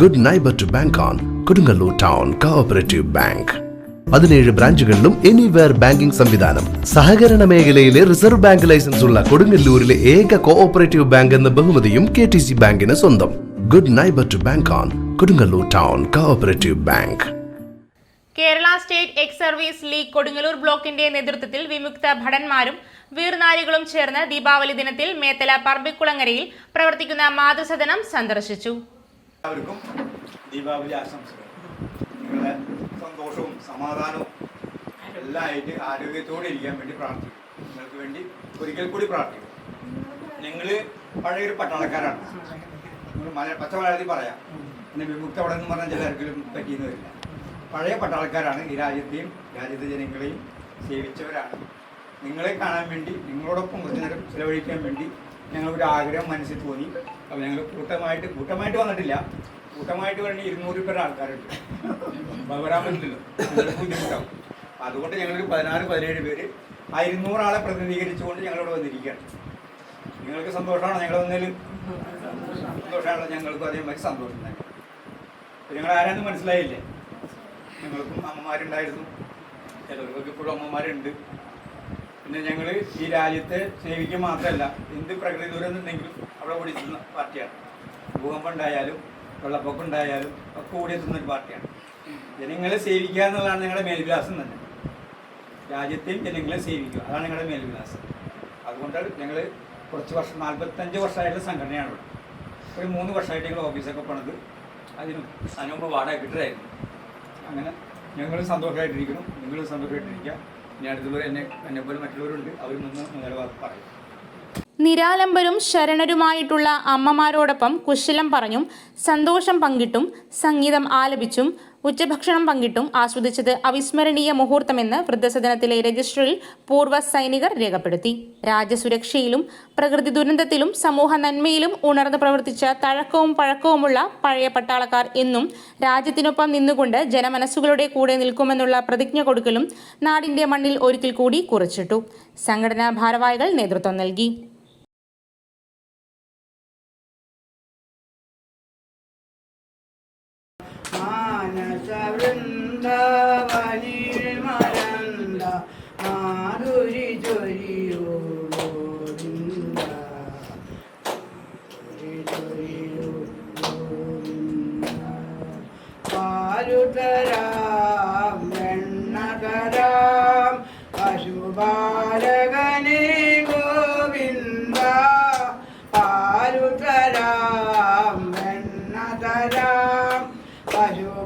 Good neighbour to bank on Kodungallur town cooperative bank പതിനേഴ് ബ്രാഞ്ചുകളിലും anywhere banking സംവിധാനം. സഹകരണ മേഖലയിലെ റിസർവ് ബാങ്ക് ലൈസൻസ് ഉള്ള കൊടുങ്ങല്ലൂരിലെ ഏക കോഓപ്പറേറ്റീവ് ബാങ്ക് എന്ന ബഹുമതിയും കെ ടി സി ബാങ്കിന് സ്വന്തം. Good neighbour to bank on Kodungallur town cooperative bank Kerala state ex service league Kodungallur ബ്ലോക്കിന്റെ നേതൃത്വത്തിൽ വിമുക്ത ഭടന്മാരും വീർനാരികളും ചേർന്ന് ദീപാവലി ദിനത്തിൽ മേത്തല പറമ്പിക്കുളങ്ങരയിൽ പ്രവർത്തിക്കുന്ന മാതൃസദനം സന്ദർശിച്ചു. എല്ലാവർക്കും ദീപാവലി ആശംസകൾ. നിങ്ങളെ സന്തോഷവും സമാധാനവും എല്ലാം ആയിട്ട് ആരോഗ്യത്തോടെ ഇരിക്കാൻ വേണ്ടി പ്രാർത്ഥിക്കും നിങ്ങൾക്ക് വേണ്ടി ഒരിക്കൽ കൂടി പ്രാർത്ഥിക്കും നിങ്ങൾ പഴയൊരു പട്ടാളക്കാരാണ്. പച്ച മലയാളത്തിൽ പറയാം. പിന്നെ വിമുക്ത അവിടെ എന്ന് പറഞ്ഞാൽ ചിലർക്കും പറ്റിയെന്ന് വരില്ല. പഴയ പട്ടാളക്കാരാണ് ഈ രാജ്യത്തെയും രാജ്യത്തെ ജനങ്ങളെയും സേവിച്ചവരാണ്. നിങ്ങളെ കാണാൻ വേണ്ടി നിങ്ങളോടൊപ്പം കുറച്ച് നേരം ചിലവഴിക്കാൻ വേണ്ടി ഞങ്ങളൊരു ആഗ്രഹം മനസ്സിൽ തോന്നി. അപ്പോൾ ഞങ്ങൾ കൂട്ടമായിട്ട് കൂട്ടമായിട്ട് വന്നിട്ടില്ല. കൂട്ടമായിട്ട് വേണമെങ്കിൽ ഇരുന്നൂറ് പേരുടെ ആൾക്കാരുണ്ട്. വരാൻ പറ്റില്ലല്ലോ. ബുദ്ധിമുട്ടാവും. അതുകൊണ്ട് ഞങ്ങളൊരു പതിനാറ് പതിനേഴ് പേര് ആ ഇരുന്നൂറാളെ പ്രതിനിധീകരിച്ചുകൊണ്ട് ഞങ്ങളിവിടെ വന്നിരിക്കുകയാണ്. നിങ്ങൾക്ക് സന്തോഷമാണോ ഞങ്ങൾ വന്നതിൽ സന്തോഷമാണല്ലോ ഞങ്ങൾക്കും അതേമാതിരി സന്തോഷം തന്നെ. ഞങ്ങൾ ആരാന്ന് മനസ്സിലായില്ലേ? ഞങ്ങൾക്കും അമ്മമാരുണ്ടായിരുന്നു. ചിലർക്കൊക്കെ ഇപ്പോഴും അമ്മമാരുണ്ട്. പിന്നെ ഞങ്ങൾ ഈ രാജ്യത്തെ സേവിക്കുക മാത്രമല്ല എന്ത് പ്രകൃതി ദുരന്തമുണ്ടെങ്കിലും അവിടെ ഓടിച്ചുന്ന പാർട്ടിയാണ്. ഭൂകമ്പം ഉണ്ടായാലും വെള്ളപ്പൊക്കം ഉണ്ടായാലും ഒക്കെ ഓടിയെത്തുന്ന ഒരു പാർട്ടിയാണ്. ജനങ്ങളെ സേവിക്കുക എന്നുള്ളതാണ് ഞങ്ങളുടെ മേൽവിലാസം തന്നെ. രാജ്യത്തെയും ജനങ്ങളെ സേവിക്കുക അതാണ് ഞങ്ങളുടെ മേൽവിലാസം. അതുകൊണ്ടാണ് ഞങ്ങൾ കുറച്ച് വർഷം നാൽപ്പത്തഞ്ച് വർഷമായിട്ടുള്ള സംഘടനയാണ് ഒരു മൂന്ന് വർഷമായിട്ട് ഞങ്ങൾ ഓഫീസൊക്കെ പണിത് അതിനും അതിന് മുമ്പ് വാടക കിട്ടരായിരുന്നു അങ്ങനെ ഞങ്ങൾ സന്തോഷമായിട്ടിരിക്കുന്നു നിങ്ങൾ സന്തോഷമായിട്ടിരിക്കുക. ഇനി എന്നെ എന്നെപ്പോലെ നിരാലംബരും ശരണരുമായിട്ടുള്ള അമ്മമാരോടൊപ്പം കുശലം പറഞ്ഞും സന്തോഷം പങ്കിട്ടും സംഗീതം ആലപിച്ചും ഉച്ചഭക്ഷണം പങ്കിട്ടും ആസ്വദിച്ചത് അവിസ്മരണീയ മുഹൂർത്തമെന്ന് വൃദ്ധസദനത്തിലെ രജിസ്റ്ററിൽ പൂർവ സൈനികർ രേഖപ്പെടുത്തി. രാജ്യസുരക്ഷയിലും പ്രകൃതി ദുരന്തത്തിലും സമൂഹ നന്മയിലും ഉണർന്നു പ്രവർത്തിച്ച തഴക്കവും പഴക്കവുമുള്ള പഴയ പട്ടാളക്കാർ എന്നും രാജ്യത്തിനൊപ്പം നിന്നുകൊണ്ട് ജനമനസ്സുകളുടെ കൂടെ നിൽക്കുമെന്നുള്ള പ്രതിജ്ഞ കൊടുക്കലും നാടിന്റെ മണ്ണിൽ ഒരിക്കൽ കൂടി കുറിച്ചിട്ടു. സംഘടനാ ഭാരവാഹികൾ നേതൃത്വം നൽകി. I Jarinda.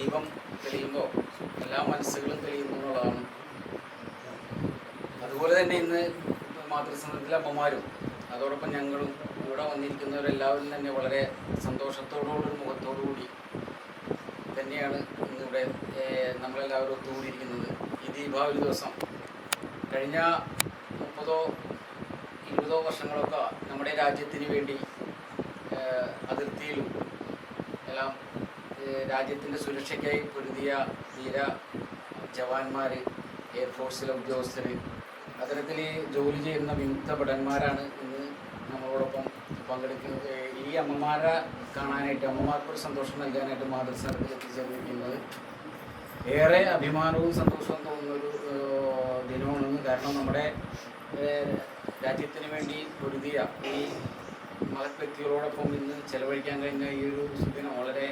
ദീപം തെളിയുമ്പോൾ എല്ലാ മനസ്സുകളും തെളിയുന്നു എന്നുള്ളതാണ്. അതുപോലെ തന്നെ ഇന്ന് മാതൃസംഘത്തിലെ അമ്മമാരും അതോടൊപ്പം ഞങ്ങളും ഇവിടെ വന്നിരിക്കുന്നവരെല്ലാവരും തന്നെ വളരെ സന്തോഷത്തോടുകൂടി മുഖത്തോടു കൂടി തന്നെയാണ് ഇന്നിവിടെ നമ്മളെല്ലാവരും ഒത്തുകൂടിയിരിക്കുന്നത്. ഈ ദീപാവലി ദിവസം കഴിഞ്ഞ മുപ്പതോ ഇരുപതോ വർഷങ്ങളൊക്കെ നമ്മുടെ രാജ്യത്തിന് വേണ്ടി അതിർത്തിയിലും എല്ലാം രാജ്യത്തിന്റെ സുരക്ഷയ്ക്കായി പൊരുതിയ ധീര ജവാന്മാർ എയർഫോഴ്സിലെ ഉദ്യോഗസ്ഥർ അത്തരത്തിൽ ജോലി ചെയ്യുന്ന വിമുക്ത ഭടന്മാരാണ് ഇന്ന് നമ്മളോടൊപ്പം പങ്കെടുക്കുന്നത്. ഈ അമ്മമാരെ കാണാനായിട്ട് അമ്മമാർക്കൊരു സന്തോഷം നൽകാനായിട്ട് മാതൃസ്ഥാനത്തിൽ എത്തിച്ചേർന്നിരിക്കുന്നത്. ഏറെ അഭിമാനവും സന്തോഷവും തോന്നുന്ന ഒരു ദിനമാണ് കാരണം നമ്മുടെ രാജ്യത്തിന് വേണ്ടി പൊരുതിയ ഈ മഹത് വ്യക്തികളോടൊപ്പം ഇന്ന് ചെലവഴിക്കാൻ കഴിഞ്ഞ ഈ ഒരു സുദിനം വളരെ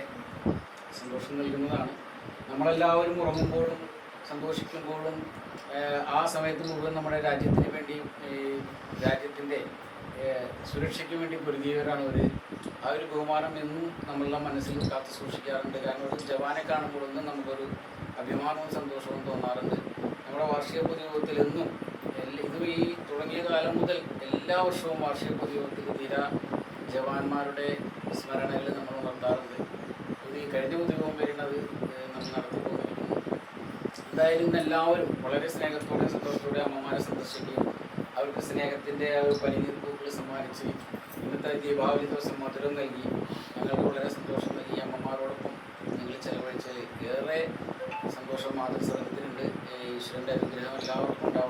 സന്തോഷം നൽകുന്നതാണ്. നമ്മളെല്ലാവരും ഉറങ്ങുമ്പോഴും സന്തോഷിക്കുമ്പോഴും ആ സമയത്ത് മുഴുവൻ നമ്മുടെ രാജ്യത്തിന് വേണ്ടി രാജ്യത്തിന്റെ സുരക്ഷയ്ക്ക് വേണ്ടി പൊരുതിയവരാണ് അവർ ആ ഒരു ബഹുമാനം എന്നും നമ്മളുടെ മനസ്സിൽ കാത്തു സൂക്ഷിക്കാറുണ്ട്. കാരണം ഒരു ജവാനെ കാണുമ്പോഴൊന്നും നമുക്കൊരു അഭിമാനവും സന്തോഷവും തോന്നാറുണ്ട്. നമ്മുടെ വാർഷിക പൊതുയോഗത്തിൽ എന്നും ഇത് ഈ തുടങ്ങിയ കാലം മുതൽ എല്ലാ വർഷവും വാർഷിക പൊതുയോഗത്തിൽ തീരാ ജവാന്മാരുടെ സ്മരണയിൽ നമ്മൾ ഉണർത്താറുണ്ട്. ഈ കഴിഞ്ഞ ഉദ്യോഗം വരുന്നത് നമ്മൾ നടത്തിക്കൊണ്ടിരിക്കുന്നു എന്തായാലും എല്ലാവരും വളരെ സ്നേഹത്തോടെ സന്തോഷത്തോടെ അമ്മമാരെ സന്ദർശിക്കുകയും അവർക്ക് സ്നേഹത്തിന്റെ ആ ഒരു പനിനീർ പൂക്കൾ സമ്മാനിച്ച് ഇന്നത്തെ ദീപാവലി ദിവസം മധുരം നൽകി ഞങ്ങൾക്ക് വളരെ സന്തോഷം നൽകി. അമ്മമാരോടൊപ്പം നിങ്ങൾ ചെലവഴിച്ചതിൽ ഏറെ സന്തോഷം മാതൃസംഘത്തിനുണ്ട് ഈശ്വരന്റെ അനുഗ്രഹം എല്ലാവർക്കും ഉണ്ടാവും